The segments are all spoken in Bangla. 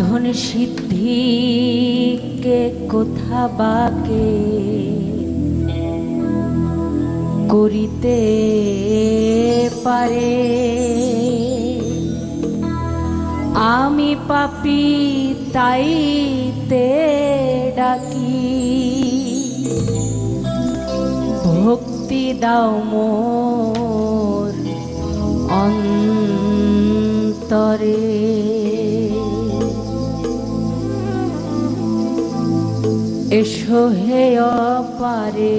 সাধন সিদ্ধি কে কোথা বাকে? করিতে পারে। আমি পাপি তাইতে ডাকি। ভক্তি দাও মোর অন্তরে। এসো হে অপারে।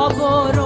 খবর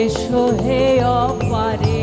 এসো হে অপারে।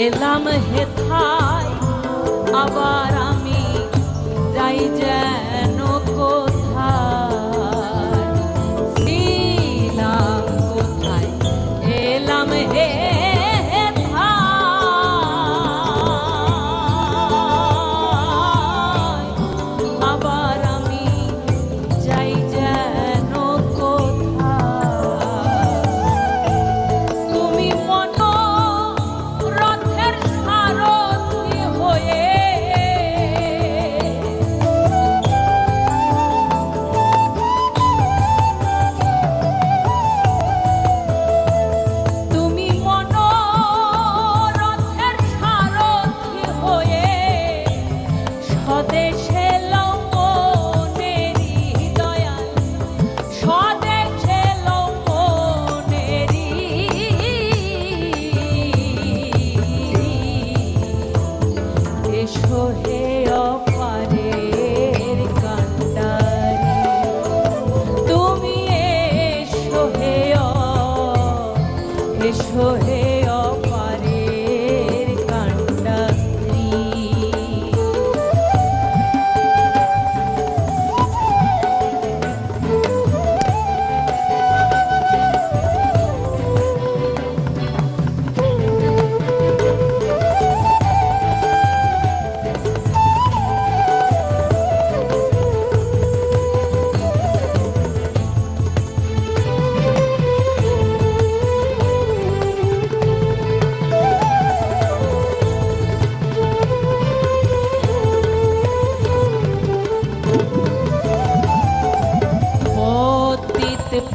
এলাম হেথায় আবার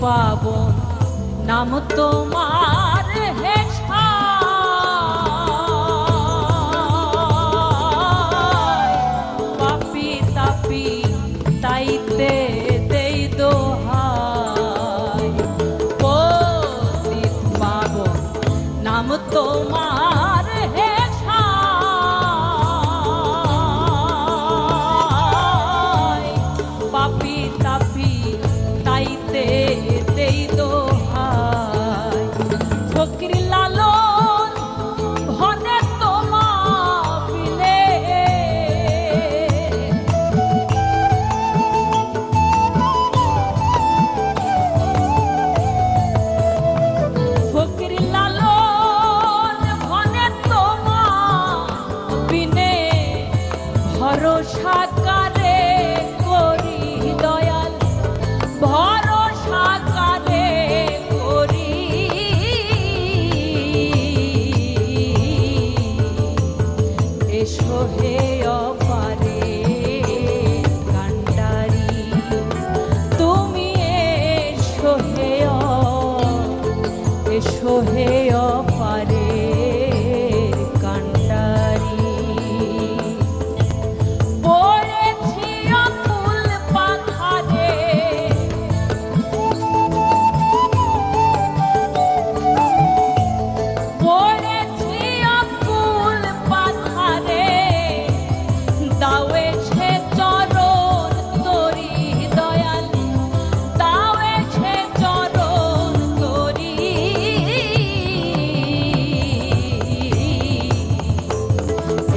পাবন নাম তোমার হে পাপি তাপি তাইতে পারে